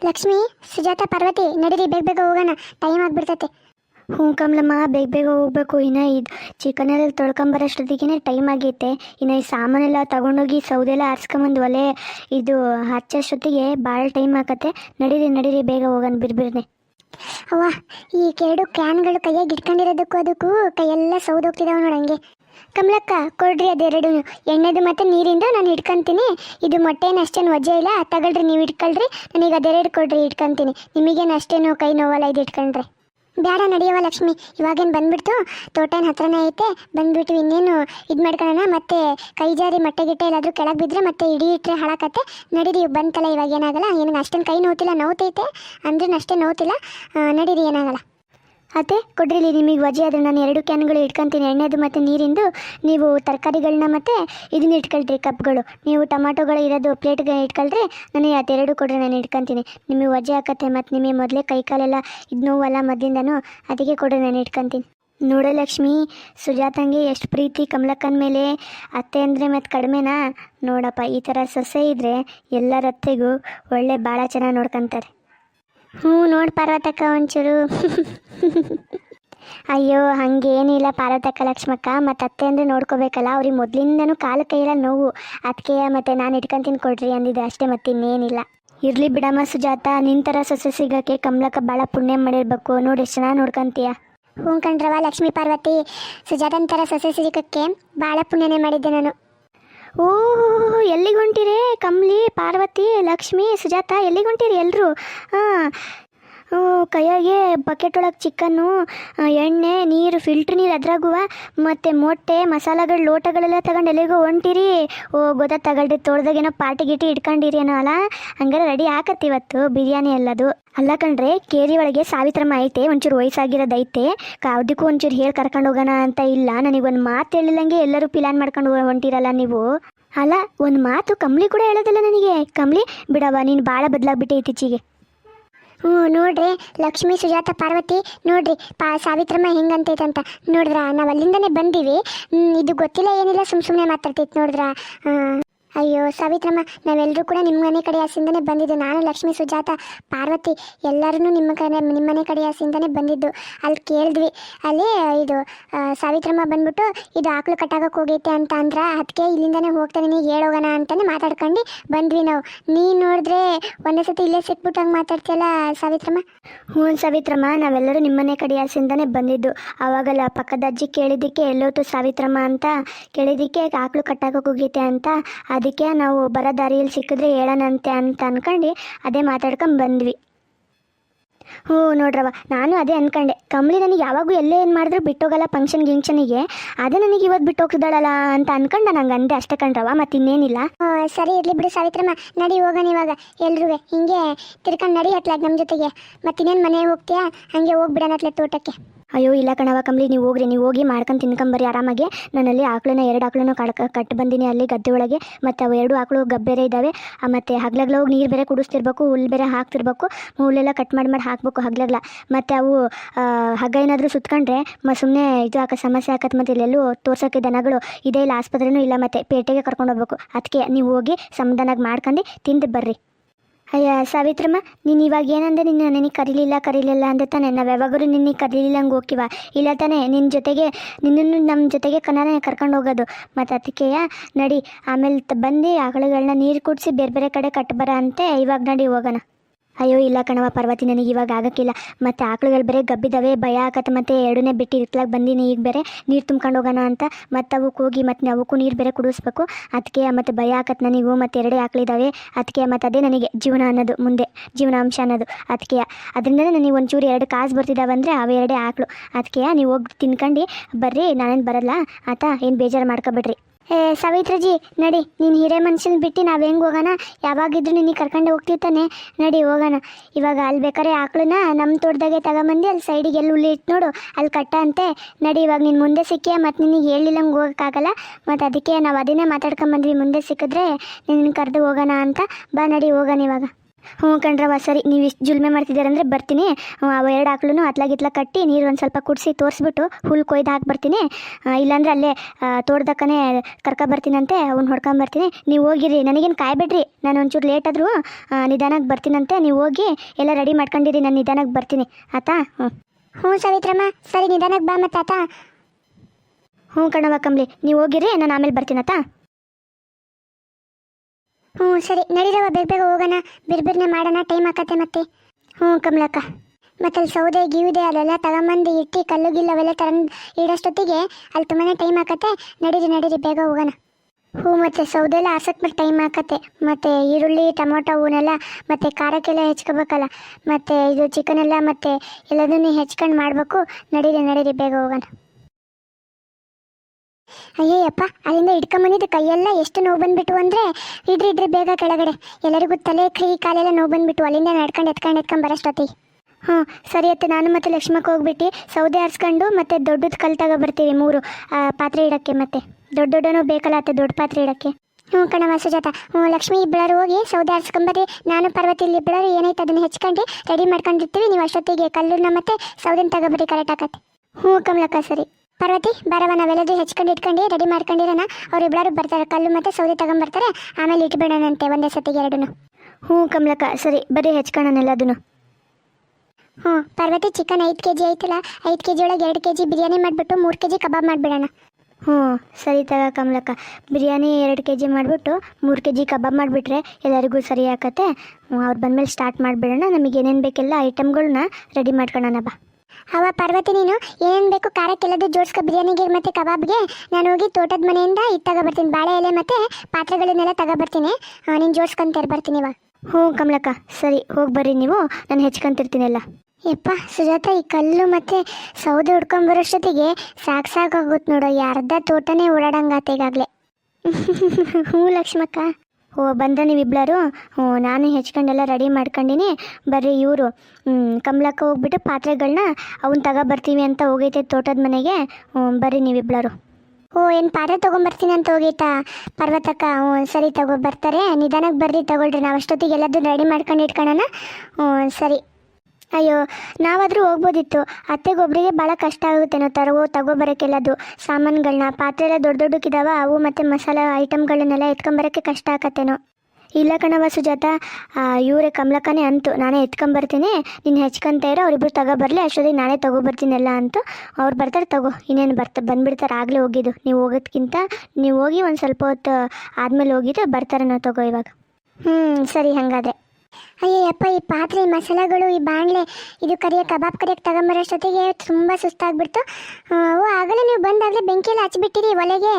ಲಕ್ಷ್ಮಿ ಸುಜಾತ ಪಾರ್ವತಿ ನಡೀರಿ ಬೇಗ ಬೇಗ ಹೋಗೋಣ. ಟೈಮ್ ಆಗ್ಬಿಡ್ತೈತೆ. ಹ್ಞೂ ಕಮಲಮ್ಮ ಬೇಗ ಬೇಗ ಹೋಗ್ಬೇಕು. ಇನ್ನು ಇದು ಚಿಕನ್ ಎಲ್ಲ ತೊಳ್ಕೊಂಬರೋಷ್ಟೊತ್ತಿಗೆ ಟೈಮ್ ಆಗೈತೆ. ಇನ್ನು ಈ ಸಾಮಾನೆಲ್ಲ ತಗೊಂಡೋಗಿ ಸೌದೆಲ್ಲ ಆರಿಸ್ಕೊಂಬಂದು ಒಲೆ ಇದು ಹಚ್ಚೋಷ್ಟೊತ್ತಿಗೆ ಭಾಳ ಟೈಮ್ ಆಗತ್ತೆ. ನಡೀರಿ ನಡೀರಿ ಬೇಗ ಹೋಗೋಣ ಬಿರ್ಬಿರ್ನೆ. ಅವ್ವ ಈ ಕೆರಡು ಕ್ಯಾನ್ಗಳು ಕೈಯಾಗಿ ಇಟ್ಕೊಂಡಿರೋದಕ್ಕೂ ಅದಕ್ಕೂ ಕೈಯೆಲ್ಲ ಸೌದೋಗ್ತಿದ್ದಾವೆ ನೋಡಂಗೆ ಕಮಲಕ್ಕ, ಕೊಡ್ರಿ ಅದೆರಡು. ಎಣ್ಣೆದು ಮತ್ತೆ ನೀರಿಂದ ನಾನು ಇಟ್ಕೊಂತೀನಿ ಇದು ಮೊಟ್ಟೆನ ಅಷ್ಟೇನು ವಜೆ ಇಲ್ಲ ತಗೊಳ್ರಿ, ನೀವು ಇಟ್ಕೊಳ್ರಿ ನನಗೆ ಅದೆರಡು ಕೊಡ್ರಿ ಇಟ್ಕೊಂತೀನಿ ನಿಮಗೇನು ಅಷ್ಟೇನು ಕೈ ನೋವಲ್ಲ ಇದು ಇಟ್ಕೊಂಡ್ರೆ ಬೇಡ ನಡೆಯವ ಲಕ್ಷ್ಮಿ, ಇವಾಗೇನು ಬಂದ್ಬಿಡ್ತು? ತೋಟನ ಹತ್ರನೇ ಐತೆ, ಬಂದ್ಬಿಟ್ಟು ಇನ್ನೇನು ಇದು ಮಾಡ್ಕೊಳ್ಳೋಣ ಮತ್ತೆ ಕೈ ಜಾರಿ ಮೊಟ್ಟೆ ಗಿಟ್ಟೆ ಎಲ್ಲಾದರೂ ಕೆಳಗೆ ಬಿದ್ದರೆ ಮತ್ತೆ ಇಡೀ ಇಟ್ಟರೆ ಹಾಳಾಕತ್ತೆ. ನಡೀರಿ, ಬಂತಲ್ಲ, ಇವಾಗ ಏನಾಗಲ್ಲ. ಏನು ಅಷ್ಟೊಂದು ಕೈ ನೋತಿಲ್ಲ ನೋವ್ತೈತೆ ಅಂದ್ರೂ ಅಷ್ಟೇ ನೋತಿಲ್ಲ ನಡೀರಿ, ಏನಾಗಲ್ಲ. ಅತ್ತೆ ಕೊಡ್ರಿಲಿ ನಿಮಗೆ ವಜೆ ಆದರೆ ನಾನು ಎರಡು ಕ್ಯಾನ್ಗಳು ಇಟ್ಕೊಂತೀನಿ. ಎಣ್ಣೆದು ಮತ್ತು ನೀರಿಂದು. ನೀವು ತರಕಾರಿಗಳನ್ನ ಮತ್ತು ಇದನ್ನ ಇಟ್ಕೊಳ್ರಿ, ಕಪ್ಗಳು. ನೀವು ಟೊಮಾಟೊಗಳು ಇರೋದು ಪ್ಲೇಟ್ಗೆ ಇಟ್ಕೊಳ್ರಿ ನನಗೆ ಅದೆರಡು ಕೊಡ್ರಿ ನಾನು ಇಟ್ಕೊಂತೀನಿ. ನಿಮಗೆ ವಜೆ ಹಾಕತ್ತೆ ಮತ್ತು ನಿಮಗೆ ಮೊದಲೇ ಕೈ ಕಾಲೆಲ್ಲ ಇದು ನೋವಲ್ಲ ಮೊದಲಿಂದನೂ, ಅದಕ್ಕೆ ಕೊಡ್ರಿ ನಾನು ಇಟ್ಕೊಂತೀನಿ. ನೋಡು ಲಕ್ಷ್ಮಿ, ಸುಜಾತಂಗೆ ಎಷ್ಟು ಪ್ರೀತಿ ಕಮಲಕ್ಕನ ಮೇಲೆ. ಅತ್ತೆ ಅಂದರೆ ಮತ್ತು ಕಡಿಮೆನಾ? ನೋಡಪ್ಪ, ಈ ಥರ ಸೊಸೆ ಇದ್ದರೆ ಎಲ್ಲರ ಅತ್ತೆಗೂ ಒಳ್ಳೆ ಭಾಳ ಚೆನ್ನಾಗಿ ನೋಡ್ಕೊಂತಾರೆ. ಹ್ಞೂ, ನೋಡಿ ಪಾರ್ವತಕ್ಕ ಒಂಚೂರು. ಅಯ್ಯೋ, ಹಂಗೇನಿಲ್ಲ ಪಾರ್ವತಕ್ಕ ಲಕ್ಷ್ಮಕ್ಕ. ಮತ್ತು ಅತ್ತೆ ಅಂದರೆ ನೋಡ್ಕೋಬೇಕಲ್ಲ, ಅವ್ರಿಗೆ ಮೊದಲಿಂದನೂ ಕಾಲು ಕೈಯಲ್ಲ ನೋವು. ಅದಕ್ಕೆ ಮತ್ತು ನಾನು ಇಟ್ಕೊಂತೀನಿ ಕೊಡ್ರಿ ಅಂದಿದ್ದೆ, ಅಷ್ಟೇ ಮತ್ತು ಇನ್ನೇನಿಲ್ಲ. ಇರಲಿ ಬಿಡಮ್ಮ ಸುಜಾತ ನಿನ್ನ ಥರ ಸೊಸೆ ಸಿಗೋಕ್ಕೆ ಕಮಲಕ್ಕ ಭಾಳ ಪುಣ್ಯ ಮಾಡಿರ್ಬೇಕು. ನೋಡಿ ಎಷ್ಟು ಚೆನ್ನಾಗಿ ನೋಡ್ಕೊಂತೀಯ. ಹ್ಞೂ ಕಣ್ರವ ಲಕ್ಷ್ಮೀ ಪಾರ್ವತಿ. ಸುಜಾತನ ಥರ ಸೊಸೆ ಸಿಗೋಕ್ಕೆ ಭಾಳ ಪುಣ್ಯನೇ ಮಾಡಿದ್ದೆ ನಾನು. ಓ ಎಲ್ಲಿಗೆ ಹೊಂಟಿರಿ ಕಮ್ಲಿ ಪಾರ್ವತಿ ಲಕ್ಷ್ಮಿ ಸುಜಾತ ಎಲ್ಲಿಗೆ ಹೊಂಟಿರಿ ಎಲ್ಲರೂ ಹಾಂ ಕೈಯಾಗೆ ಬಕೆಟ್ ಒಳಗೆ ಚಿಕನ್ನು ಎಣ್ಣೆ, ನೀರು ಫಿಲ್ಟ್ರ್ ನೀರು ಅದ್ರಾಗುವ, ಮತ್ತು ಮೊಟ್ಟೆ, ಮಸಾಲೆಗಳು, ಲೋಟಗಳೆಲ್ಲ ತಗೊಂಡು ಎಲ್ಲಿಗೋ ಹೊಂಟಿರಿ. ಓ, ಗೊತ್ತಾ ತಗೊಳ್ರಿ ತೋಳ್ದಾಗೇನೋ ಪಾರ್ಟಿ ಗಿಟಿ ಇಟ್ಕೊಂಡಿರಿ ಏನೋ ಅಲ್ಲ? ಹಂಗಾರೆ ರೆಡಿ ಆಕತ್ತೆ ಇವತ್ತು ಬಿರಿಯಾನಿ ಎಲ್ಲದು. ಅಲ್ಲ ಕಣ್ರೆ, ಕೇರಿ ಒಳಗೆ ಸಾವಿತ್ರಮ್ಮ ಐತೆ, ಒಂಚೂರು ವಯಸ್ಸಾಗಿರೋದೈತೆ ಯಾವುದಕ್ಕೂ ಒಂಚೂರು ಹೇಳಿ ಕರ್ಕೊಂಡು ಹೋಗೋಣ ಅಂತ ಇಲ್ಲ. ನನಗೆ ಒಂದು ಮಾತು ಹೇಳಿಲ್ಲಂಗೆ ಎಲ್ಲರೂ ಪ್ಲಾನ್ ಮಾಡ್ಕೊಂಡು ಹೊಂಟಿರಲ್ಲ ನೀವು. ಅಲ್ಲ, ಒಂದು ಮಾತು ಕಂಬ್ಲಿ ಕೂಡ ಹೇಳೋದಿಲ್ಲ ನನಗೆ. ಕಂಬ್ಲಿ ಬಿಡವ ನೀನು ಭಾಳ ಬದಲಾಗ್ಬಿಟ್ಟೆ ಇತ್ತೀಚೆಗೆ. ಹ್ಞೂ, ನೋಡ್ರಿ. ಲಕ್ಷ್ಮಿ, ಸುಜಾತ, ಪಾರ್ವತಿ, ನೋಡ್ರಿ. ಪಾ, ಸಾವಿತ್ರಮ್ಮ ಹೆಂಗಂತೈತಂತ. ನೋಡಿದ್ರ, ನಾವು ಅಲ್ಲಿಂದನೇ ಬಂದೀವಿ. ಇದು ಗೊತ್ತಿಲ್ಲ, ಏನಿಲ್ಲ ಸುಮ್ಮ ಸುಮ್ಮನೆ ಮಾತಾಡ್ತೈತೆ ನೋಡಿದ್ರ. ಅಯ್ಯೋ, ಸಾವಿತ್ರಮ್ಮ ನಾವೆಲ್ಲರೂ ಕೂಡ ನಿಮ್ಮ ಮನೆ ಕಡೆ ಆಸೆಯಿಂದನೇ ಬಂದಿದ್ದು. ನಾನು ಲಕ್ಷ್ಮಿ, ಸುಜಾತ, ಪಾರ್ವತಿ ಎಲ್ಲರೂ ನಿಮ್ಮ ಕಡೆ, ನಿಮ್ಮ ಮನೆ ಕಡೆ ಆಸೆಯಿಂದನೇ ಬಂದಿದ್ದು. ಅಲ್ಲಿ ಕೇಳಿದ್ವಿ. ಅಲ್ಲಿ ಇದು ಸಾವಿತ್ರಮ್ಮ ಬಂದ್ಬಿಟ್ಟು, ಇದು ಆಕಳು ಕಟ್ಟಾಗಕ್ಕೆ ಹೋಗೈತೆ ಅಂತ ಅಂದ್ರೆ ಅದಕ್ಕೆ ಇಲ್ಲಿಂದನೇ ಹೋಗ್ತಾನೆ, ನೀ ಹೇಳೋಗೋಣ ಅಂತಾನೆ ಮಾತಾಡ್ಕೊಂಡು ಬಂದ್ವಿ ನಾವು. ನೀನು ನೋಡಿದ್ರೆ ಒಂದೇ ಸತಿ ಇಲ್ಲೇ ಸಿಕ್ಬಿಟ್ಟು ಹಂಗೆ ಮಾತಾಡ್ತೀಯಲ್ಲ, ಸಾವಿತ್ರಮ್ಮ? ಹ್ಞೂ ಸಾವಿತ್ರಮ್ಮ, ನಾವೆಲ್ಲರೂ ನಿಮ್ಮ ಮನೆ ಕಡೆ ಆಸೆಯಿಂದನೇ ಬಂದಿದ್ದು. ಆವಾಗಲ್ಲ ಪಕ್ಕದ ಅಜ್ಜಿ ಕೇಳಿದ್ದಕ್ಕೆ ಎಲ್ಲೋತು ಸಾವಿತ್ರಮ್ಮ ಅಂತ, ಕೇಳಿದ್ದಕ್ಕೆ ಆಕಳು ಕಟ್ಟಾಗಕ್ಕೆ ಹೋಗೈತೆ ಅಂತ. ಅದಕ್ಕೆ ನಾವು ಬರೋ ದಾರಿಯಲ್ಲಿ ಸಿಕ್ಕಿದ್ರೆ ಹೇಳೋಣಂತೆ ಅಂತ ಅಂದ್ಕೊಂಡು ಅದೇ ಮಾತಾಡ್ಕೊಂಡು ಬಂದ್ವಿ. ಹ್ಞೂ ನೋಡ್ರವ, ನಾನು ಅದೇ ಅನ್ಕೊಂಡೆ. ಕಮಲಿ ನನಗೆ ಯಾವಾಗೂ ಎಲ್ಲೇ ಏನು ಮಾಡಿದ್ರು ಬಿಟ್ಟೋಗಲ್ಲ ಫಂಕ್ಷನ್ ಗಿಂಕ್ಷನಿಗೆ ಅದೇ ನನಗೆ ಇವತ್ತು ಬಿಟ್ಟು ಹೋಗ್ತಿದ್ದಾಳಲ್ಲ ಅಂತ ಅನ್ಕೊಂಡು ನಂಗೆ ಅಂದೆ ಅಷ್ಟೇ ಕಣ್ರವ ಮತ್ತು ಇನ್ನೇನಿಲ್ಲ ಸರಿ ಇರ್ಲಿ ಬಿಡು ಸಾವಿತ್ರಮ್ಮ, ನಡಿ ಹೋಗೋಣ ಇವಾಗ. ಎಲ್ರೂ ಹಿಂಗೆ ತಿರ್ಕೊಂಡು ನಡಿ ಅತ್ಲಾಗ ನಮ್ಮ ಜೊತೆಗೆ. ಮತ್ತಿನ್ನೇನು ಮನೆಗೆ ಹೋಗ್ತೀಯಾ? ಹಂಗೆ ಹೋಗ್ಬಿಡೋಣ ಅತ್ಲೆ ತೋಟಕ್ಕೆ. ಅಯ್ಯೋ, ಇಲ್ಲ ಕಣವ ಕಂಬ್ಲಿ ನೀವು ಹೋಗ್ರಿ, ನೀವು ಹೋಗಿ ಮಾಡ್ಕೊಂಡು ತಿನ್ಕೊಂಬರ್ರಿ ಆರಾಮಾಗಿ. ನನ್ನಲ್ಲಿ ಆಕಳನ್ನ, ಎರಡು ಆಕಳನ್ನು ಕಡ್ಕ ಕಟ್ಟು ಬಂದೀನಿ ಅಲ್ಲಿ ಗದ್ದೆ ಒಳಗೆ. ಮತ್ತು ಅವು ಎರಡು ಆಕಳು ಗಬ್ಬೇರೆ ಇದ್ದಾವೆ ಮತ್ತು ಹಗ್ಲಗ್ಲ ಹೋಗಿ ನೀರು ಬೇರೆ ಕುಡಿಸ್ತಿರ್ಬೇಕು ಹುಲ್ಲು ಬೇರೆ ಹಾಕ್ತಿರ್ಬೇಕು. ಹುಲ್ಲೆಲ್ಲ ಕಟ್ ಮಾಡಿ ಮಾಡಿ ಹಾಕಬೇಕು ಹಗ್ಲಗ್ಲ. ಮತ್ತು ಅವು ಹಗ್ಗ ಏನಾದರೂ ಸುತ್ಕೊಂಡ್ರೆ, ಮ ಸುಮ್ಮನೆ ಇದು ಹಾಕೋ, ಸಮಸ್ಯೆ ಹಾಕತ್ತೆ ಮತ್ತು ಇಲ್ಲೆಲ್ಲೂ ತೋರ್ಸೋಕ್ಕೆ ದನಗಳು ಇದೇ ಇಲ್ಲ, ಆಸ್ಪತ್ರೆನೂ ಇಲ್ಲ, ಮತ್ತು ಪೇಟೆಗೆ ಕರ್ಕೊಂಡು ಹೋಗ್ಬೇಕು. ಅದಕ್ಕೆ ನೀವು ಹೋಗಿ ಸಮಾಧಾನಾಗಿ ಮಾಡ್ಕೊಂಡು ತಿಂದು ಬರ್ರಿ. ಅಯ್ಯ, ಸಾವಿತ್ರಮ್ಮ, ನೀನು ಇವಾಗ ಏನಂದೆ ನಿನ್ನ ನಿನಗೆ ಕರೀಲಿಲ್ಲ ಕರೀಲಿಲ್ಲ ಅಂತ ತಾನೆ. ನಾವು ಯಾವಾಗಲೂ ನಿನ್ನ ಕರೀಲಿಲ್ಲ ಹಂಗೆ ಹೋಗ್ತೀವ. ಇಲ್ಲ ತಾನೆ ನಿನ್ನ ಜೊತೆಗೆ, ನಿನ್ನನ್ನು ನಮ್ಮ ಜೊತೆಗೆ ಕನ್ನಡ ಕರ್ಕೊಂಡು ಹೋಗೋದು. ಮತ್ತು ಅದಕ್ಕೆಯ ನಡಿ, ಆಮೇಲೆ ಬಂದು ಆಕಳುಗಳನ್ನ ನೀರು ಕುಡಿಸಿ ಬೇರೆ ಬೇರೆ ಕಡೆ ಕಟ್ಟಬಾರ ಅಂತೆ. ಇವಾಗ ನಡಿ, ಹೋಗೋಣ. ಅಯ್ಯೋ, ಇಲ್ಲ ಕಣವ ಪರ್ವತಿ, ನನಗೆ ಇವಾಗ ಆಗಕ್ಕಿಲ್ಲ. ಮತ್ತು ಆಕಳುಗಳು ಬೇರೆ ಗಬ್ಬಿದ್ದಾವೆ ಭಯ ಆಗತ್ತೆ. ಮತ್ತು ಎರಡನೇ ಬಿಟ್ಟು ಇತ್ಲಾಗ ಬಂದೀನಿ, ಈಗ ಬೇರೆ ನೀರು ತುಂಬ್ಕೊಂಡು ಹೋಗೋಣ ಅಂತ. ಮತ್ತು ಅವಕ್ಕೆ ಹೋಗಿ, ಮತ್ತು ಅವಕ್ಕೂ ನೀರು ಬೇರೆ ಕುಡಿಸ್ಬೇಕು. ಅದಕ್ಕೆ ಮತ್ತು ಭಯ ಆಗತ್ತೆ ನನಗೂ. ಮತ್ತು ಎರಡೇ ಆಕಳಿದ್ದಾವೆ ಅದಕ್ಕೆ ಮತ್ತು ಅದೇ ನನಗೆ ಜೀವನ ಅನ್ನೋದು, ಮುಂದೆ ಜೀವನಾಂಶ ಅನ್ನೋದು. ಅದಕ್ಕೆ ಅದರಿಂದಲೇ ನನಗೆ ಒಂಚೂರು ಎರಡು ಕಾಸು ಬರ್ತಿದ್ದಾವೆ ಅಂದರೆ ಅವು ಎರಡೇ ಆಕಳು. ಅದಕ್ಕೆ ನೀವು ಹೋಗಿ ತಿನ್ಕೊಂಡು. ಬರ್ರಿ, ನಾನೇನು ಬರಲ್ಲ. ಆತ, ಏನು ಬೇಜಾರು ಮಾಡ್ಕೊಬೇಡ್ರಿ. ಏ ಸಾವಿತ್ರಜಿ, ನಡಿ, ನೀನು ಹಿರೇ ಮನುಷ್ಯನ ಬಿಟ್ಟು ನಾವು ಹೆಂಗೆ ಹೋಗೋಣ? ಯಾವಾಗಿದ್ರು ನಿನಗೆ ಕರ್ಕೊಂಡು ಹೋಗ್ತಿರ್ತಾನೆ ನಡಿ, ಹೋಗೋಣ. ಇವಾಗ ಅಲ್ಲಿ ಬೇಕಾರೆ ಆಕಳನ್ನ ನಮ್ಮ ತೋಟದಾಗೆ ತಗೊಂಬಂದು ಅಲ್ಲಿ ಸೈಡಿಗೆ ಎಲ್ಲಿ ಹುಳಿ ಇಟ್ಟು ನೋಡು. ಅಲ್ಲಿ ಕಟ್ಟ ಅಂತೆ. ನಡಿ, ಇವಾಗ ನೀನು ಮುಂದೆ ಸಿಕ್ಕಿಯ? ಮತ್ತು ನಿನಗೆ ಹೇಳಿಲ್ಲಂಗೆ ಹೋಗೋಕ್ಕಾಗಲ್ಲ. ಮತ್ತು ಅದಕ್ಕೆ ನಾವು ಅದನ್ನೇ ಮಾತಾಡ್ಕೊಂಬಂದ್ವಿ. ಮುಂದೆ ಸಿಕ್ಕಿದ್ರೆ ನಿನ್ನ ಕರೆದು ಹೋಗೋಣ ಅಂತ. ಬಾ ನಡಿ, ಹೋಗೋಣ ಇವಾಗ. ಹ್ಞೂ ಕಣ್ರವ ಸರಿ. ನೀವು ಇಷ್ಟು ಜುಲ್ಮೆ ಮಾಡ್ತಿದ್ದೀರಂದ್ರೆ ಬರ್ತೀನಿ. ಅವ ಎರಡು ಆಕಳು ಅತ್ಲಾಗಿತ್ಲ ಕಟ್ಟಿ ನೀರು ಒಂದು ಸ್ವಲ್ಪ ಕುಡಿಸಿ ತೋರಿಸ್ಬಿಟ್ಟು ಹುಲ್ ಕೊಯ್ದು ಹಾಕಿ ಬರ್ತೀನಿ. ಇಲ್ಲಾಂದ್ರೆ ಅಲ್ಲೇ ತೋಟದಕ್ಕನೇ ಕರ್ಕೊ ಬರ್ತೀನಂತೆ ಅವ್ನು ಹೊಡ್ಕೊಂಬರ್ತೀನಿ ನೀವು ಹೋಗಿರಿ. ನನಗೇನು ಕಾಯ್ಬೇಡ್ರಿ. ನಾನು ಒಂಚೂರು ಲೇಟ್ ಆದರೂ ನಿಧಾನಕ್ಕೆ ಬರ್ತೀನಂತೆ. ನೀವು ಹೋಗಿ ಎಲ್ಲ ರೆಡಿ ಮಾಡ್ಕೊಂಡಿರಿ. ನಾನು ನಿಧಾನಕ್ಕೆ ಬರ್ತೀನಿ. ಆತಾ? ಹ್ಞೂ. ಹ್ಞೂ ಸವಿತ್ರಮ್ಮ. ಸರಿ ನಿಧಾನಕ್ಕೆ ಬಾ ಮತ್ತೆ ಆತ ಹ್ಞೂ ಕಣವ ಕಂಬ್ಲಿ ನೀವು ಹೋಗಿರಿ ನಾನು ಆಮೇಲೆ ಬರ್ತೀನತ್ತಾ ಹ್ಞೂ, ಸರಿ. ನಡೀರವ ಬೇಗ ಬೇಗ ಹೋಗೋಣ. ಬಿರ್ಬಿರ್ನೆ ಮಾಡೋಣ ಟೈಮ್ ಹಾಕತ್ತೆ ಮತ್ತೆ. ಹ್ಞೂ, ಕಮಲಕ್ಕ. ಮತ್ತೆ ಅಲ್ಲಿ ಸೌದೆ, ಗೀವಿದೆ ಅಲ್ಲೆಲ್ಲ ತಗೊಂಬಂದು ಇಟ್ಟು ಕಲ್ಲು ಗಿಲ್ಲು ಅವೆಲ್ಲ ತರ ಇಡೋಷ್ಟೊತ್ತಿಗೆ ಅಲ್ಲಿ ತುಂಬಾ ಟೈಮ್ ಹಾಕತ್ತೆ ನಡೀರಿ ನಡೀರಿ, ಬೇಗ ಹೋಗೋಣ. ಹ್ಞೂ, ಮತ್ತು ಸೌದೆ ಎಲ್ಲ ಮೇಲೆ ಟೈಮ್ ಹಾಕತ್ತೆ ಮತ್ತು ಈರುಳ್ಳಿ, ಟೊಮೊಟೊ, ಹೂನೆಲ್ಲ ಮತ್ತು ಖಾರಕ್ಕೆಲ್ಲ ಹೆಚ್ಕೋಬೇಕಲ್ಲ. ಮತ್ತು ಇದು ಚಿಕನ್ ಎಲ್ಲ ಮತ್ತು ಎಲ್ಲದನ್ನೂ ಹೆಚ್ಕೊಂಡು ಮಾಡಬೇಕು. ನಡೀರಿ ನಡೀರಿ, ಬೇಗ ಹೋಗೋಣ. ಅಯ್ಯಯ್ಯಪ್ಪ, ಅಲ್ಲಿಂದ ಹಿಡ್ಕೊಂಬಂದಿದ್ದು ಕೈಯೆಲ್ಲ ಎಷ್ಟು ನೋವು ಬಂದ್ಬಿಟ್ಟು ಅಂದರೆ ಇಡ್ರಿ ಇಡ್ರಿ ಬೇಗ ಕೆಳಗಡೆ. ಎಲ್ಲರಿಗೂ ತಲೆ ಕೈ ಕಾಲೆಲ್ಲ ನೋವು ಬಂದ್ಬಿಟ್ಟು ಅಲ್ಲಿಂದ ನಡ್ಕೊಂಡು ಎತ್ಕೊಂಡು ಎತ್ಕೊಂಡು ಬರೋಷ್ಟೊತ್ತಿ ಹ್ಞೂ, ಸರಿ ಅತ್ತೆ, ನಾನು ಮತ್ತು ಲಕ್ಷ್ಮಕ್ಕೆ ಹೋಗ್ಬಿಟ್ಟು ಸೌದೆ ಆರಿಸ್ಕೊಂಡು ಮತ್ತೆ ದೊಡ್ಡದು ಕಲ್ ತಗೊಬರ್ತೀವಿ ಮೂರು ಪಾತ್ರೆ ಇಡೋಕ್ಕೆ ಮತ್ತೆ. ದೊಡ್ಡ ದೊಡ್ಡನೂ ಬೇಕಲ್ಲ ಅತ್ತೆ, ದೊಡ್ಡ ಪಾತ್ರೆ ಇಡೋಕ್ಕೆ. ಹ್ಞೂ ಕಣವ ಸುಜಾತ. ಹ್ಞೂ, ಲಕ್ಷ್ಮಿ ಇಬ್ಬಳರು ಹೋಗಿ ಸೌದೆ ಆರಿಸ್ಕೊಂಬರ್ರಿ ನಾನು ಪರ್ವತಿ ಇಲ್ಲಿ ಇಬ್ಬಳರು ಏನೈತೆ ಅದನ್ನ ಹೆಚ್ಕೊಂಡು ರೆಡಿ ಮಾಡ್ಕೊಂಡಿರ್ತೀವಿ. ನೀವು ಅಷ್ಟೊತ್ತಿಗೆ ಕಲ್ಲನ್ನ ಮತ್ತೆ ಸೌದೆನ ತಗೊಬರ್ರಿ ಕರೆಕ್ಟ್ ಆಗತ್ತೆ ಹ್ಞೂ ಕಮಲಕ್ಕ, ಸರಿ. ಪರ್ವತಿ ಬರವ ನಾವೆಲ್ಲದೂ ಹೆಚ್ಕೊಂಡು ಇಟ್ಕೊಂಡು ರೆಡಿ ಮಾಡ್ಕೊಂಡಿರೋಣ. ಅವ್ರಿಬ್ಬರು ಬರ್ತಾರೆ ಕಲ್ಲು ಮತ್ತೆ ಸೌದೆ ತಗೊಂಬರ್ತಾರೆ ಆಮೇಲೆ ಇಟ್ಬಿಡೋಣಂತೆ ಒಂದೇ ಸತಿಗೆ ಎರಡೂ ಹ್ಞೂ ಕಮಲಕ್ಕ ಸರಿ ಬರೀ ಹೆಚ್ಕೊಳ್ಳೋಣ ಎಲ್ಲದನ್ನು ಹ್ಞೂ ಪಾರ್ವತಿ ಚಿಕನ್ ಐದು ಕೆ ಜಿ ಐತಲ್ಲ ಐದು ಕೆ ಜಿ ಒಳಗೆ ಎರಡು ಕೆ ಜಿ ಬಿರಿಯಾನಿ ಮಾಡಿಬಿಟ್ಟು ಮೂರು ಕೆ ಜಿ ಕಬಾಬ್ ಮಾಡಿಬಿಡೋಣ. ಹ್ಞೂ ಸರಿ ತಗ ಕಮಲಕ್ಕ. ಬಿರಿಯಾನಿ ಎರಡು ಕೆ ಜಿ ಮಾಡಿಬಿಟ್ಟು ಮೂರು ಕೆ ಜಿ ಕಬಾಬ್ ಮಾಡಿಬಿಟ್ರೆ ಎಲ್ಲರಿಗೂ ಸರಿ ಆಕತ್ತೆ. ಅವ್ರು ಬಂದಮೇಲೆ ಸ್ಟಾರ್ಟ್ ಮಾಡಿಬಿಡೋಣ. ನಮಗೆ ಏನೇನು ಬೇಕೆಲ್ಲ ಐಟಮ್ಗಳನ್ನ ರೆಡಿ ಮಾಡ್ಕೊಳ್ಳೋಣ ಬಾ. ಅವ ಪಾರ್ವತಿ ನೀನು ಏನೇನು ಬೇಕು ಖಾರಕ್ಕೆಲ್ಲದು ಜೋಡಿಸ್ಕೊ ಬಿರಿಯಾನಿಗೆ ಮತ್ತು ಕಬಾಬ್ಗೆ ನಾನು ಹೋಗಿ ತೋಟದ ಮನೆಯಿಂದ ಇದು ತಗೋಬರ್ತೀನಿ ಬಾಳೆ ಎಲೆ ಮತ್ತು ಪಾತ್ರೆಗಳನ್ನೆಲ್ಲ ತಗೊಬರ್ತೀನಿ ನೀನು ಜೋಡಿಸ್ಕೊಂತ ಬರ್ತೀನಿ ಇವಾಗ ಹ್ಞೂ ಕಮಲಕ್ಕ ಸರಿ ಹೋಗಿ ಬರ್ರಿ ನೀವು ನಾನು ಹೆಚ್ಕೊಂತಿರ್ತೀನಿ ಎಲ್ಲ ಯಪ್ಪ ಸುಜಾತ ಈ ಕಲ್ಲು ಮತ್ತು ಸೌದೆ ಹುಡ್ಕೊಂಬರೋಷ್ಟೊತ್ತಿಗೆ ಸಾಕು ಸಾಕಾಗುತ್ತೆ ನೋಡು ಈ ಅರ್ಧ ತೋಟನೇ ಓಡಾಡಂಗಾತ ಈಗಾಗಲೇ ಹ್ಞೂ ಲಕ್ಷ್ಮಕ್ಕ ಓ, ಬಂದ ನೀವಿಬ್ಳರು ಹ್ಞೂ ನಾನು ಹೆಚ್ಕೊಂಡೆಲ್ಲ ರೆಡಿ ಮಾಡ್ಕೊಂಡಿನಿ. ಬರ್ರಿ ಇವರು. ಕಮಲಕ್ಕ ಹೋಗ್ಬಿಟ್ಟು ಪಾತ್ರೆಗಳನ್ನ ಅವನ್ನ ತಗೊಬರ್ತೀವಿ ಅಂತ ಹೋಗೈತೆ ತೋಟದ ಮನೆಗೆ. ಹ್ಞೂ ಬರ್ರಿ ನೀವಿಬ್ಳರು ಓ, ಏನು ಪಾತ್ರೆ ತೊಗೊಂಬರ್ತೀನಿ ಅಂತ ಹೋಗೈತಾ? ಪರ್ವತಕ್ಕ ಹ್ಞೂ ಸರಿ ತಗೋ, ಬರ್ತಾರೆ. ನಿಧಾನಕ್ಕೆ ಬರ್ರಿ, ತಗೊಳ್ರಿ. ನಾವು ಅಷ್ಟೊತ್ತಿಗೆ ಎಲ್ಲದನ್ನು ರೆಡಿ ಮಾಡ್ಕೊಂಡು ಇಟ್ಕೊಳ್ಳೋಣ ಹ್ಞೂ ಸರಿ. ಅಯ್ಯೋ, ನಾವಾದರೂ ಹೋಗ್ಬೋದಿತ್ತು. ಅತ್ತೆಗೊಬ್ರಿಗೆ ಭಾಳ ಕಷ್ಟ ಆಗುತ್ತೇನೋ ತರವೋ ತಗೋಬರೋಕ್ಕೆಲ್ಲದು ಸಾಮಾನುಗಳನ್ನ ಪಾತ್ರೆ ಎಲ್ಲ ದೊಡ್ಡ ದೊಡ್ಡಕ್ಕಿದಾವ, ಅವು ಮತ್ತು ಮಸಾಲೆ ಐಟಮ್ಗಳನ್ನೆಲ್ಲ ಎತ್ಕೊಂಬರೋಕ್ಕೆ ಕಷ್ಟ ಆಗತ್ತೇನೋ ಇಲ್ಲ ಕಣವ ಸುಜಾತ ಇವರೇ ಕಮಲಕ್ಕನೇ ಅಂತು. ನಾನೇ ಎತ್ಕೊಂಬರ್ತೀನಿ, ನೀನು ಹೆಚ್ಕೊಂತ ಇರೋ, ಅವ್ರಿಬ್ರು ತಗೋಬರಲಿ, ಅಷ್ಟೊತ್ತಿಗೆ ನಾನೇ ತಗೋಬರ್ತೀನಲ್ಲ ಅಂತು. ಅವ್ರು ಬರ್ತಾರೆ, ತಗೋ. ಇನ್ನೇನು ಬರ್ತಾ, ಬಂದ್ಬಿಡ್ತಾರೆ, ಆಗಲೇ ಹೋಗಿದ್ದು. ನೀವು ಹೋಗೋದ್ಕಿಂತ ನೀವು ಹೋಗಿ ಒಂದು ಸ್ವಲ್ಪ ಹೊತ್ತು ಆದಮೇಲೆ ಹೋಗಿದ್ದು ಬರ್ತಾರೆ ನಾವು ತಗೋ ಇವಾಗ. ಹ್ಞೂ ಸರಿ, ಹಾಗಾದ್ರೆ. ಅಯ್ಯಪ್ಪ ಈ ಪಾತ್ರೆ, ಈ ಮಸಾಲೆಗಳು, ಈ ಬಾಣಲೆ, ಇದು ಕರಿಯ ಕಬಾಬ್ ಕರಿಯಕ್ಕೆ ತಗೊಂಬರೋಷ್ಟೊತ್ತಿಗೆ ತುಂಬ ಸುಸ್ತಾಗ್ಬಿಡ್ತು. ಓ, ಆಗಲೇ ನೀವು ಬಂದಾಗಲೇ ಬೆಂಕಿಯಲ್ಲಿ ಹಚ್ಚಿಬಿಟ್ಟಿರಿ ಒಲೆಗೆ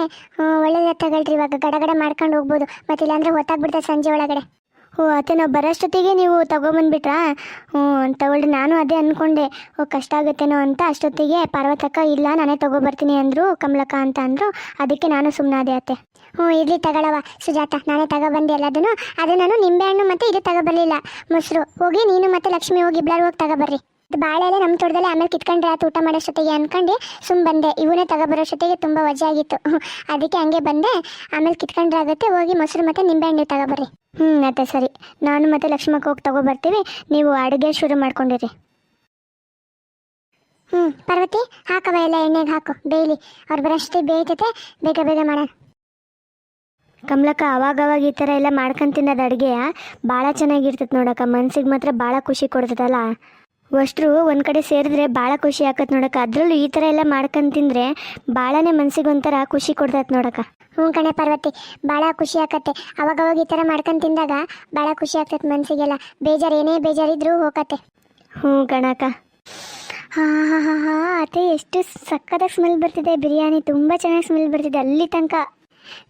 ಒಳ್ಳೆಯ ತಗೊಳ್ರಿ, ಇವಾಗ ಗಡಗಡ ಮಾಡ್ಕೊಂಡು ಹೋಗ್ಬೋದು. ಮತ್ತೆ ಇಲ್ಲಾಂದರೆ ಹೊತ್ತಾಗ್ಬಿಡ್ತದೆ ಸಂಜೆ ಒಳಗಡೆ. ಓ, ಅತ್ತೆ, ನಾವು ಬರೋಷ್ಟೊತ್ತಿಗೆ ನೀವು ತಗೊಂಬಂದ್ಬಿಟ್ರಾ? ಹ್ಞೂ, ತಗೊಳ್ರಿ, ನಾನು ಅದೇ ಅಂದ್ಕೊಂಡೆ ಓ, ಕಷ್ಟ ಆಗುತ್ತೇನೋ ಅಂತ ಅಷ್ಟೊತ್ತಿಗೆ ಪಾರ್ವತಕ್ಕ, ಇಲ್ಲ, ನಾನೇ ತೊಗೊಬರ್ತೀನಿ ಅಂದರು, ಕಮಲಕ್ಕ ಅಂತ ಅಂದರು. ಅದಕ್ಕೆ ನಾನು ಸುಮ್ಮನಾದೆ ಅತ್ತೆ. ಹ್ಞೂ ಇರಲಿ ತಗೊಳವ ಸುಜಾತ, ನಾನೇ ತಗೊಬಂದೆ ಎಲ್ಲದನ್ನು. ಅದು ನಾನು ನಿಂಬೆಹಣ್ಣು ಮತ್ತು ಇದು ತಗೊಬರ್ಲಿಲ್ಲ. ಮೊಸರು, ಹೋಗಿ ನೀನು ಮತ್ತೆ ಲಕ್ಷ್ಮಿ ಹೋಗಿ ಇಬ್ಬರು ಹೋಗಿ ತಗೊಬರ್ರಿ. ಇದು ಬಾಳೆ ಎಲೆ ನಮ್ಮ ತೋಟದಲ್ಲಿ ಆಮೇಲೆ ಕಿತ್ಕೊಂಡ್ರೆ ಆತು, ಊಟ ಮಾಡೋ ಜೊತೆಗೆ ಅಂದ್ಕೊಂಡು ಸುಮ್ಮ ಬಂದೆ. ಇವನೇ ಜೊತೆಗೆ ತುಂಬ ವಜೆ ಆಗಿತ್ತು. ಅದಕ್ಕೆ ಹಂಗೆ ಬಂದೆ. ಆಮೇಲೆ ಕಿತ್ಕೊಂಡ್ರೆ ಆಗುತ್ತೆ, ಹೋಗಿ ಮೊಸರು ಮತ್ತೆ ನಿಂಬೆಹಣ್ಣು ತಗೊಬರ್ರಿ. ಹ್ಞೂ ಅತ್ತೆ ಸರಿ. ನಾನು ಮತ್ತು ಲಕ್ಷ್ಮಕ್ಕ ಹೋಗಿ ತಗೊಬರ್ತೀವಿ. ನೀವು ಅಡುಗೆ ಶುರು ಮಾಡ್ಕೊಂಡಿರಿ. ಹ್ಞೂ ಪಾರ್ವತಿ ಹಾಕವ ಎಲ್ಲ ಎಣ್ಣೆಗೆ ಹಾಕು, ಬೇಯಲಿ. ಅವ್ರು ಬರೋಷ್ಟೇ ಬೇಯ್ತೈತೆ, ಬೇಗ ಬೇಗ ಮಾಡೋಣ. ಕಮಲಕ್ಕ ಅವಾಗವಾಗ ಈ ಥರ ಎಲ್ಲ ಮಾಡ್ಕೊಂಡು ತಿನ್ನೋದು ಅಡುಗೆ ಭಾಳ ಚೆನ್ನಾಗಿರ್ತದೆ ನೋಡಕ್ಕ ಮನ್ಸಿಗೆ ಮಾತ್ರ ಭಾಳ ಖುಷಿ ಕೊಡ್ತದಲ್ಲ? ಅಷ್ಟರು ಒಂದು ಕಡೆ ಸೇರಿದ್ರೆ ಭಾಳ ಖುಷಿ ಆಗತ್ತೆ ನೋಡಕ್ಕ ಅದರಲ್ಲೂ ಈ ಥರ ಎಲ್ಲ ಮಾಡ್ಕೊಂಡು ತಿಂದರೆ ಭಾಳನೇ ಮನ್ಸಿಗೆ ಒಂಥರ ಖುಷಿ ಕೊಡ್ತೈತೆ ನೋಡಕ್ಕ. ಹ್ಞೂ ಕಣೆ ಪಾರ್ವತಿ ಭಾಳ ಖುಷಿ ಆಗತ್ತೆ ಅವಾಗವಾಗ ಅವಾಗ ಈ ಥರ ಮಾಡ್ಕೊಂಡು ತಿಂದಾಗ ಭಾಳ ಖುಷಿ ಆಗ್ತೈತೆ ಮನಸ್ಸಿಗೆಲ್ಲ ಬೇಜಾರು ಏನೇ ಬೇಜಾರಿದ್ರೂ ಹೋಗತ್ತೆ ಹ್ಞೂ ಕಣಕ್ಕ. ಹಾ ಹಾ ಹಾ ಹಾಂ ಅದೇ ಎಷ್ಟು ಸಕ್ಕತ್ತಾಗಿ ಸ್ಮೆಲ್ ಬರ್ತಿದೆ. ಬಿರಿಯಾನಿ ತುಂಬ ಚೆನ್ನಾಗಿ ಸ್ಮೆಲ್ ಬರ್ತಿದೆ. ಅಲ್ಲಿ ತನಕ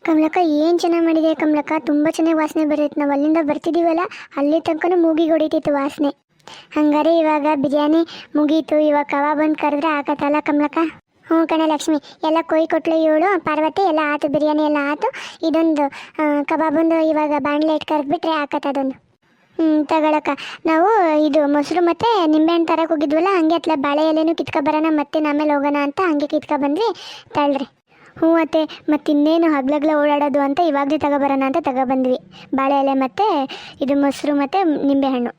ಕಮಲಕ್ಕ, ಏನು ಚೆನ್ನಾಗಿ ಮಾಡಿದೆ ಕಮಲಕ್ಕ? ತುಂಬ ಚೆನ್ನಾಗಿ ವಾಸನೆ ಬರುತ್ತೆ. ನಾವು ಅಲ್ಲಿಂದ ಬರ್ತಿದ್ದೀವಲ್ಲ ಅಲ್ಲಿ ತನಕನೂ ಮೂಗಿಗೆ ಹೊಡಿತಿತ್ತು ವಾಸನೆ. ಹಂಗಾರೆ ಇವಾಗ ಬಿರಿಯಾನಿ ಮುಗೀತು. ಇವಾಗ ಕಬಾಬ್ ಬಂದು ಕರೆದ್ರೆ ಆಗತ್ತಲ್ಲ ಕಮಲಕ್ಕ? ಹ್ಞೂ ಕಣ ಲಕ್ಷ್ಮಿ. ಎಲ್ಲ ಕೊಯ್ ಕೊಟ್ಲು ಇವಳು, ಪಾರ್ವತಿ, ಎಲ್ಲ ಆತು, ಬಿರಿಯಾನಿ ಎಲ್ಲ ಆತು. ಇದೊಂದು ಕಬಾಬ್ ಕಬಾಬೊಂದು ಇವಾಗ ಬಾಣಲೆ ಇಟ್ಟು ಕರೆದ್ಬಿಟ್ರೆ ಅದೊಂದು. ಹ್ಞೂ ತಗೊಳಕ್ಕ. ನಾವು ಇದು ಮೊಸರು ಮತ್ತು ನಿಂಬೆಹಣ್ಣು ತರಕ್ಕೆ ಹೋಗಿದ್ವಲ್ಲ, ಹಂಗೆ ಅತ್ಲ ಬಾಳೆ ಎಲೆನೂ ಕಿತ್ಕೊ ಬರೋಣ, ಮತ್ತೆ ಆಮೇಲೆ ಹೋಗೋಣ ಅಂತ ಹಂಗೆ ಕಿತ್ಕೊ ಬಂದ್ವಿ. ಹ್ಞೂ ಅತ್ತೆ ಮತ್ತು ಇನ್ನೇನು ಹಗ್ಲಗ್ಲ ಓಡಾಡೋದು ಅಂತ ಇವಾಗಲೇ ತಗೊಬರೋಣ ಅಂತ ತಗೊಬಂದ್ವಿ. ಬಾಳೆ ಎಲೆ ಮತ್ತು, ಇದು ಮೊಸರು ಮತ್ತು ನಿಂಬೆಹಣ್ಣು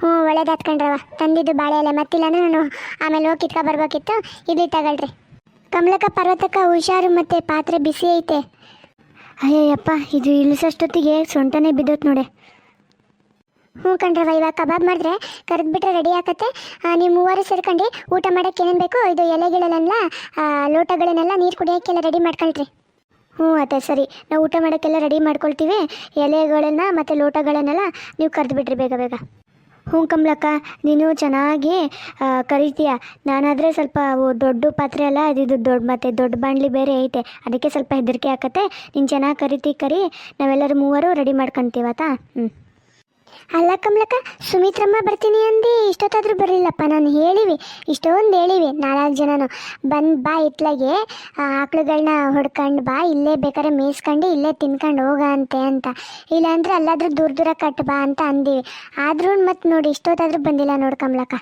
ಹ್ಞೂ, ಒಳ್ಳೇದು ಕಣ್ರವ ತಂದಿದ್ದು ಬಾಳೆ ಎಲೆ ಮತ್ತಿಲ್ಲ ಅಂದ್ರೆ ನಾನು ಆಮೇಲೆ ಹೋಗಿ ಕಿತ್ಕೊ ಬರ್ಬೇಕಿತ್ತು. ಇಲ್ಲಿ ತಗೊಳ್ರಿ. ಕಮಲಕ ಪರ್ವತಕ್ಕ ಹುಷಾರು ಮತ್ತು ಪಾತ್ರೆ ಬಿಸಿ ಐತೆ. ಅಯ್ಯಯ್ಯಪ್ಪ, ಇದು ಇಳಿಸೋಷ್ಟೊತ್ತಿಗೆ ಸೊಂಟನೇ ಬಿದ್ದೋತ್ ನೋಡಿ. ಹ್ಞೂ ಕಣ್ರವ ಇವಾಗ ಕಬಾಬ್ ಮಾಡಿದ್ರೆ ಕರೆದ್ಬಿಟ್ರೆ ರೆಡಿ ಆಕತ್ತೆ ಆ, ನೀವು ಮೂವರು ಸೇರ್ಕೊಂಡು ಊಟ ಮಾಡೋಕ್ಕೆ ಏನೇನು ಬೇಕು? ಇದು ಎಲೆಗಳನ್ನೆಲ್ಲ ಲೋಟಗಳನ್ನೆಲ್ಲ ನೀರು ಕುಡಿಯೋಕ್ಕೆಲ್ಲ ರೆಡಿ ಮಾಡ್ಕೊಳ್ರಿ. ಹ್ಞೂ ಅತ್ತೆ ಸರಿ. ನಾವು ಊಟ ಮಾಡೋಕ್ಕೆಲ್ಲ ರೆಡಿ ಮಾಡ್ಕೊಳ್ತೀವಿ. ಎಲೆಗಳನ್ನ ಮತ್ತು ಲೋಟಗಳನ್ನೆಲ್ಲ ನೀವು ಕರೆದು ಬಿಡ್ರಿ ಬೇಗ ಬೇಗ. ಹ್ಞೂ ಕಮಲಕ್ಕ ನೀನು ಚೆನ್ನಾಗಿ ಕರಿತೀಯ. ನಾನಾದರೆ ಸ್ವಲ್ಪ ದೊಡ್ಡ ಪಾತ್ರೆ ಅಲ್ಲ ಇದು ದೊಡ್ಡ ಮತ್ತು ದೊಡ್ಡ ಬಾಣಲಿ ಬೇರೆ ಐತೆ. ಅದಕ್ಕೆ ಸ್ವಲ್ಪ ಹೆದರಿಕೆ ಆಕತ್ತೆ ನೀನು ಚೆನ್ನಾಗಿ ಕರಿತಿ ಕರಿ. ನಾವೆಲ್ಲರೂ ಮೂವರು ರೆಡಿ ಮಾಡ್ಕೊತೀವತ್ತಾ? ಹ್ಞೂ ಅಲ್ಲ ಕಮಲಕ್ಕ, ಸುಮಿತ್ರಮ್ಮ ಬರ್ತೀನಿ ಅಂದಿ, ಇಷ್ಟೊತ್ತಾದರೂ ಬರಲಿಲ್ಲಪ್ಪ, ನಾನು ಹೇಳಿವಿ, ಇಷ್ಟೊಂದು ಹೇಳಿವಿ, ನಾಲ್ಕು ಜನನು. ಬಂದು ಬಾ ಇತ್ಲಾಗೆ ಆಕಳುಗಳನ್ನ ಹೊಡ್ಕೊಂಡು ಬಾ, ಇಲ್ಲೇ ಬೇಕಾದ್ರೆ ಮೇಯಿಸ್ಕೊಂಡು, ಇಲ್ಲೇ ತಿನ್ಕೊಂಡು ಹೋಗ ಅಂತೆ ಅಂತ. ಇಲ್ಲಾಂದ್ರೆ ಅಲ್ಲಾದರೂ ದೂರ ದೂರ ಕಟ್ ಬಾ ಅಂತ ಅಂದಿವಿ. ಆದ್ರೂ ಮತ್ತೆ ನೋಡಿ, ಇಷ್ಟೊತ್ತಾದರೂ ಬಂದಿಲ್ಲ ನೋಡಿ ಕಮಲಕ್ಕ.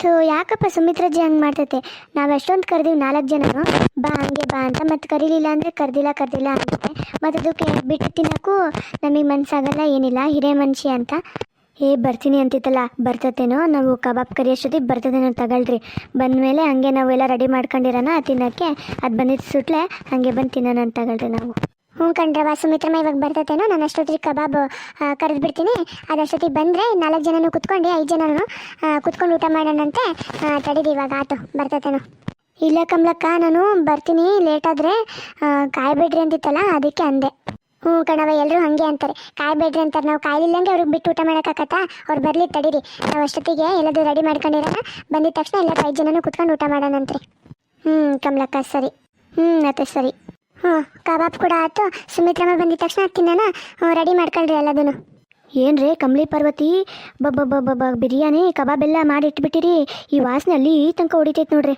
ಥೂ ಯಾಕಪ್ಪ ಸುಮಿತ್ರಜ್ಜಿ ಹಂಗೆ ಮಾಡ್ತೈತೆ? ನಾವು ಎಷ್ಟೊಂದು ಕರೆದಿವಿ ನಾಲ್ಕು ಜನನು. ಬಾ ಹಂಗೆ ಬಾ ಅಂತ ಮತ್ತೆ ಕರೀಲಿಲ್ಲ ಅಂದರೆ ಕರ್ದಿಲ್ಲ ಕರ್ದಿಲ್ಲ ಅಂತಾರೆ ಮತ್ತು ಅದಕ್ಕೆ ಬಿಟ್ಟು ತಿನ್ನೋಕ್ಕೂ ನಮಗೆ ಮನಸ್ಸಾಗಲ್ಲ ಏನಿಲ್ಲ, ಹಿರೇ ಮನುಷ್ಯ ಅಂತ. ಏ, ಬರ್ತೀನಿ ಅಂತಿತ್ತಲ್ಲ, ಬರ್ತತೇನೋ? ನಾವು ಕಬಾಬ್ ಕರಿಯೋಷ್ಟೊತ್ತಿಗೆ ಬರ್ತದೇನೋ ತಗೊಳ್ರಿ. ಬಂದಮೇಲೆ ಹಂಗೆ ನಾವೆಲ್ಲ ರೆಡಿ ಮಾಡ್ಕೊಂಡಿರೋಣ ತಿನ್ನೋಕ್ಕೆ. ಅದು ಬಂದಿದ್ದು ಸುಟ್ಲೆ ಹಂಗೆ ಬಂದು ತಿನ್ನೋಣ ಅಂತ ತಗೊಳ್ರಿ ನಾವು. ಹ್ಞೂ ಕಣ್ರವ ಸುಮಿತ್ರಮ್ಮ ಇವಾಗ ಬರ್ತತೇನೋ, ನಾನು ಅಷ್ಟೊತ್ತಿಗೆ ಕಬಾಬ್ ಕರೆದು ಬಿಡ್ತೀನಿ ಅದಷ್ಟೊತ್ತಿಗೆ ಬಂದರೆ ನಾಲ್ಕು ಜನನು ಕುತ್ಕೊಂಡು, ಐದು ಜನನು ಕುತ್ಕೊಂಡು ಊಟ ಮಾಡೋಣಂತೆ. ತಡೀರಿ, ಇವಾಗ ಆತು, ಬರ್ತತೇನೋ. ಇಲ್ಲ ಕಮಲಕ್ಕ, ನಾನು ಬರ್ತೀನಿ ಲೇಟಾದರೆ ಕಾಯ್ಬೇಡ್ರಿ ಅಂತಿತ್ತಲ್ಲ, ಅದಕ್ಕೆ ಅಂದೆ. ಹ್ಞೂ ಕಣವ ಎಲ್ಲರೂ ಹಾಗೆ ಅಂತಾರೆ. ಕಾಯ್ಬೇಡ್ರಿ ಅಂತಾರೆ, ನಾವು ಕಾಯಲಿಲ್ಲಂಗೆ ಅವ್ರಿಗೆ ಬಿಟ್ಟು ಊಟ ಮಾಡೋಕ್ಕಾಗತ್ತಾ? ಅವ್ರು ಬರಲಿ, ತಡೀರಿ. ನಾವು ಅಷ್ಟೊತ್ತಿಗೆ ಎಲ್ಲದೂ ರೆಡಿ ಮಾಡ್ಕೊಂಡಿರೋಣ. ಬಂದಿದ ತಕ್ಷಣ ಎಲ್ಲ ಐದು ಜನನೂ ಕುತ್ಕೊಂಡು ಊಟ ಮಾಡೋಣಂತ್ರಿ. ಹ್ಞೂ ಕಮಲಕ್ಕ, ಸರಿ. ಹ್ಞೂ, ಮತ್ತೆ ಸರಿ. ಹ್ಞೂ ಕಬಾಬ್ ಕೂಡ ಆಯ್ತು ಸುಮಿತ್ರಮ್ಮ ಬಂದಿದ ತಕ್ಷಣ ತಿನ್ನೋಣ. ರೆಡಿ ಮಾಡ್ಕೊಳ್ರಿ ಎಲ್ಲದನ್ನು. ಏನ್ರೇ ಕಮಲಿ ಪಾರ್ವತಿ? ಬಬ್ಬ ಬಿರಿಯಾನಿ ಕಬಾಬ್ ಎಲ್ಲ ಮಾಡಿ ಇಟ್ಬಿಟ್ಟಿರಿ ಈ ವಾಸನೆ ಅಲ್ಲಿ ಈ ತನಕ ಹೊಡಿತೈತೆ ನೋಡ್ರಿ.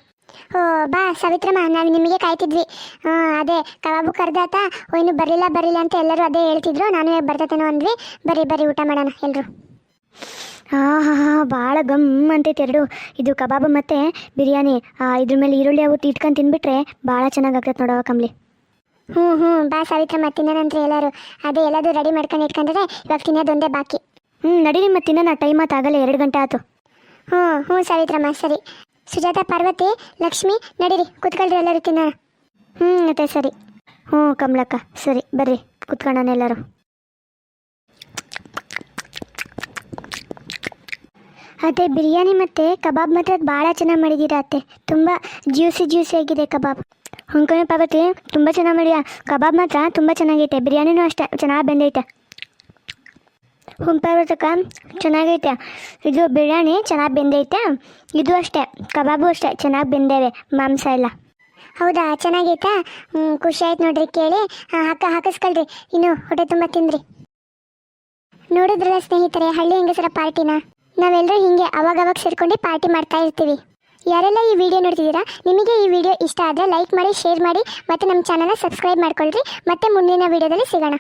ಓ ಬಾ ಸವಿತ್ರಮ್ಮ ನಾವು ನಿಮಗೆ ಕಾಯ್ತಿದ್ವಿ. ಹಾಂ ಅದೇ ಕಬಾಬು ಕರ್ದಾತ. ಓ ಇನ್ನು ಬರಲಿಲ್ಲ ಬರಲಿಲ್ಲ ಅಂತ ಎಲ್ಲರೂ ಅದೇ ಹೇಳ್ತಿದ್ರು. ನಾನು ಬರ್ತೇನೋ ಅಂದ್ವಿ. ಬರೀ ಬರೀ ಊಟ ಮಾಡೋಣ ಎಲ್ಲರೂ ಹಾಂ ಹಾಂ ಹಾಂ ಭಾಳ ಗಮ್ ಅಂತೈತೆ ಎರಡು. ಇದು ಕಬಾಬ್ ಮತ್ತು ಬಿರಿಯಾನಿ. ಇದ್ರ ಮೇಲೆ ಈರುಳ್ಳಿ ಅವು ಇಟ್ಕೊಂಡು ತಿನ್ಬಿಟ್ರೆ ಭಾಳ ಚೆನ್ನಾಗಿ ಆಗ್ತೈತೆ ನೋಡವ ಕಮಲಿ ಹ್ಞೂ ಹ್ಞೂ ಬಾ ಸಾವಿತ್ರಮ್ಮ ತಿನ್ನೋಣಂತ್ರಿ ಎಲ್ಲರೂ. ಅದೇ ಎಲ್ಲದು ರೆಡಿ ಮಾಡ್ಕೊಂಡು ಇಟ್ಕೊಂಡ್ರೆ ಇವಾಗ ತಿನ್ನೋದೊಂದೇ ಬಾಕಿ. ಹ್ಞೂ ನಡೀರಿ ಮತ್ತೆ ತಿನ್ನೋಣ ಟೈಮ್ ಆತು ಆಗಲ್ಲ ಎರಡು ಗಂಟೆ ಆಯ್ತು ಹ್ಞೂ ಹ್ಞೂ ಸಾವಿತ್ರಮ್ಮ ಸರಿ. ಸುಜಾತ ಪಾರ್ವತಿ ಲಕ್ಷ್ಮಿ ನಡೀರಿ ಕುತ್ಕೊಳ್ರಿ ಎಲ್ಲರೂ ತಿನ್ನೋಣ ಹ್ಞೂ ಮತ್ತೆ ಸರಿ. ಹ್ಞೂ ಕಮಲಕ್ಕ ಸರಿ ಬರ್ರಿ ಕುತ್ಕೊಳ್ಳೋಣ ಎಲ್ಲರೂ. ಅದೇ ಬಿರಿಯಾನಿ ಮತ್ತು ಕಬಾಬ್ ಮಾತ್ರ ಭಾಳ ಚೆನ್ನಾಗಿ ಮಾಡಿದ್ದೀರಾ ಅತ್ತೆ. ತುಂಬ ಜ್ಯೂಸಿ ಜ್ಯೂಸಿ ಆಗಿದೆ ಕಬಾಬ್. ಹೊಂಕಣೆ ಪಾರ್ವತಿ ತುಂಬ ಚೆನ್ನಾಗಿ ಮಾಡಿದ ಕಬಾಬ್ ಮಾತ್ರ ತುಂಬ ಚೆನ್ನಾಗೈತೆ. ಬಿರಿಯಾನಿನೂ ಅಷ್ಟೇ ಚೆನ್ನಾಗಿ ಬಂದೈತೆ. ಹುಂಪಾವತಕ ಚೆನ್ನಾಗೈತೆ. ಇದು ಬಿರಿಯಾನಿ ಚೆನ್ನಾಗಿ ಬೆಂದೈತೆ. ಇದು ಅಷ್ಟೇ. ಕಬಾಬು ಅಷ್ಟೇ. ಚೆನ್ನಾಗಿ ಬೆಂದೇವೆ. ಮಾಂಸ ಎಲ್ಲ. ಹೌದಾ? ಚೆನ್ನಾಗೈತಾ? ಹ್ಞೂ ಖುಷಿ ಆಯ್ತು ನೋಡ್ರಿ ಕೇಳಿ. ಹಾಕ, ಹಾಕಿಸ್ಕೊಳ್ರಿ. ಇನ್ನು ಹೊಟ್ಟೆ ತುಂಬ ತಿಂದ್ರಿ. ನೋಡಿದ್ರಲ್ಲ ಸ್ನೇಹಿತರೆ, ಹಳ್ಳಿ ಹೆಂಗಸರ ಪಾರ್ಟಿನ? ನಾವೆಲ್ಲರೂ ಹಿಂಗೆ ಅವಾಗವಾಗ ಸೇರ್ಕೊಂಡು ಪಾರ್ಟಿ ಮಾಡ್ತಾ ಇರ್ತೀವಿ. ಯಾರೆಲ್ಲ ಈ ವಿಡಿಯೋ ನೋಡ್ತಿದ್ದೀರಾ, ನಿಮಗೆ ಈ ವಿಡಿಯೋ ಇಷ್ಟ ಆದರೆ ಲೈಕ್ ಮಾಡಿ ಶೇರ್ ಮಾಡಿ, ಮತ್ತು ನಮ್ಮ ಚಾನಲ್ನ ಸಬ್ಸ್ಕ್ರೈಬ್ ಮಾಡ್ಕೊಳ್ರಿ. ಮತ್ತೆ ಮುಂದಿನ ವಿಡಿಯೋದಲ್ಲಿ ಸಿಗೋಣ.